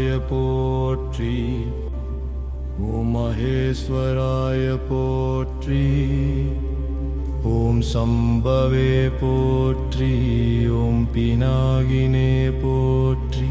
சிவாய போற்றி. ஓம் மகேஸ்வராய போற்றி. ஓம் சம்பவே போற்றி. ஓம் பினாகினே போற்றி.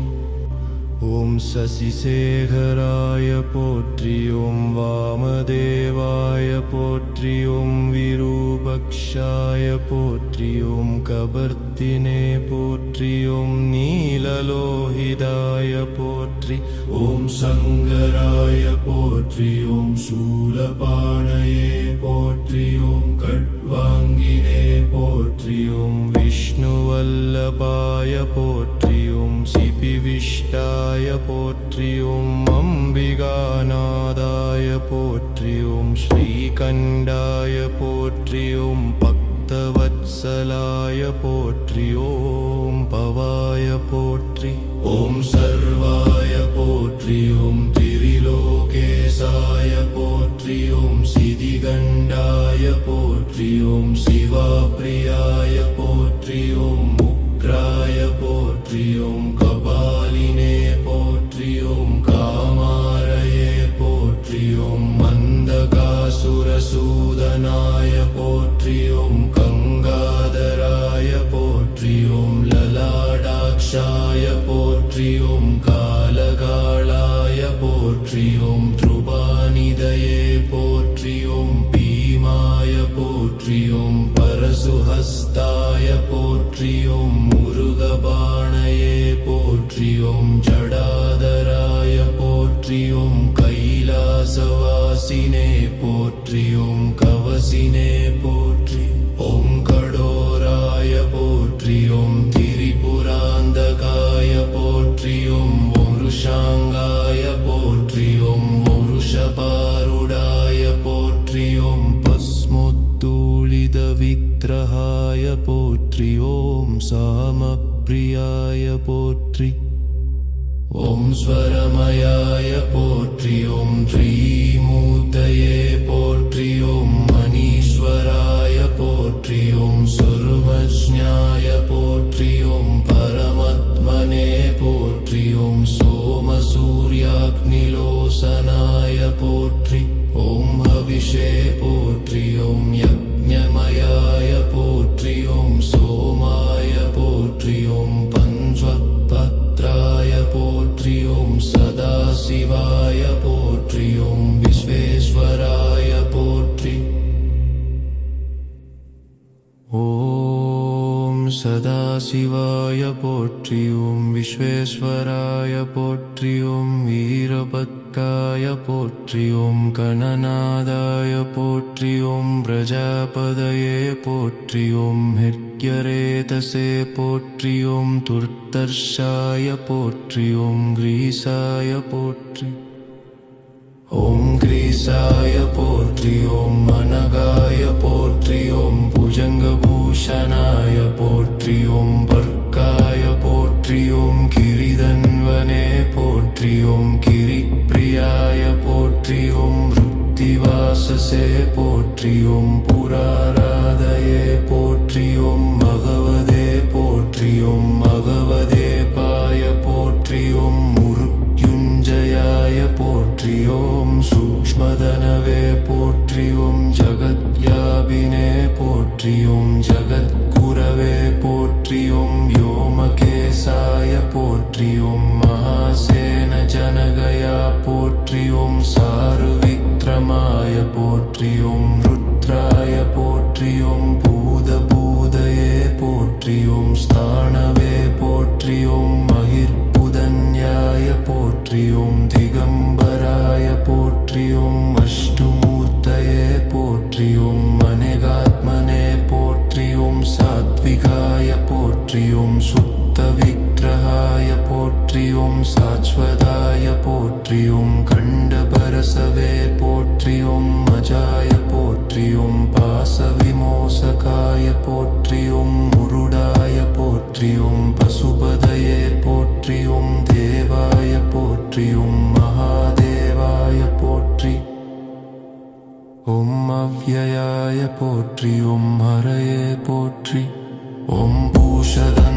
ஓம் சசிசேகராய போற்றி. ஓம் வாமதேவாய போற்றி. ஓம் விரூபக்ஷாய போற்றி. ஓம் கபர்த்தினே போற்றி. ஓம் நீலலோகிதாய போற்றி. போற்றி. ஓம் சங்கராய போற்றி ஓம் சூலபானையே போற்றி ஓம் கட்வாங்கினே போற்றி ஓம் விஷ்ணுவல்லபாய போற்றி ஓம் சிபிவிஷ்டாய போற்றி ஓம் அம்பிகாநாதாய போற்றி ஓம் ஸ்ரீகண்டாய போற்றி ஓம் பக்தவத்சலாய போற்றி ஓம் பவாய போற்றி. ஓம் ச போற்றி திரிலோகேசாய போற்றி சிதிகண்டாய போற்றி சிவாபிரியாய சிவாப்ரியாய முக்ராய ஓம் கபாலினே போற்றி காமாரையே காமாரயே மந்தகாசுரசூதனாய போற்றி கங்காதராய போற்றி ஓம் லலாடாக்ஷாய போற்றி போற்றியோம் ஓம் போற்றியோம் பீமாய போற்றியோம் பரசுஹஸ்தாய போற்றியோம் முருகபாணையே போற்றியோம் ஜ போற்றி ஓம் சாம பிரியாய போற்றி. ஓம் ஸ்வரமயாய போற்றி. ஓம் ஸ்ரீமூர்த்தயே போற்றி. ஓம் மணீஸ்வராய போற்றி. ஓம் சுருமஜ்ஞாய போற்றி. ஓம் பரமத்மனே போற்றி. ஓம் சோமசூரியாக்னிலோசனாய போற்றி. ஓம் ஹவிஷே போற்றி. ஓம் யக் ஓம் சதாசிவாய போற்றி ஓம் விஸ்வேஸ்வராய போற்றி ஓம் வீரபத்ராய போற்றி ஓம் கணநாதாய போற்றி ஓம் பிரஜாபதயே போற்றி ஓம் ஹெர்க்யரேதசே போற்றி ஓம் துர்தர்ஷாய போற்றி ஓம் கிரீசாய போற்றி. ஓம் கிரீசாய போற்றி அனகாய போற்றி போற்றி ஓம் புஜங்க பூஷணாய போற்றி ஓம் பர்க்காய போற்றி ஓம் கிரிதன்வனே போற்றி ஓம் கிரி பிரியாய போற்றி ஓம் ருத்திவாசசே போற்றி ஓம் புராராதயே போற்றி ஓம் மகவதே போற்றி ஓம் மகவதே பாய போற்றி ஓம் முருக்யுஞ்சயாய போற்றி ஓம் சூக்மதன போற்றியோம் ஜகத் குரவே போற்றியோம் யோமகேசாய போற்றியோம் மகாசேன ஜனகயா போற்றியோம் சாரு விக்ரமாய போற்றியோம் ருத்ராய போற்றியோம் பூத பூதயே போற்றியோம் ஸ்தானவே போற்றியோம் மகிர்புதன்யாய போற்றியோம் திகம்பராய போற்றியோம் அஷ்டுமூர்த்தயே போற்றியோம் போற்றி ஓம் சுத்த விக்கிரகாய போற்றி ஓம் சாஸ்வதாய போற்றி ஓம் கண்டபரசவே போற்றி ஓம் மஜாய போற்றி ஓம் பாசவிமோசகாய போற்றி ஓம் முருடாய போற்றி ஓம் பசுபதையே போற்றி ஓம் தேவாய போற்றி ஓம் மகாதேவாய போற்றி ஓம் அவ்வயாய போற்றி ஓம் போற்றி 我们不舍得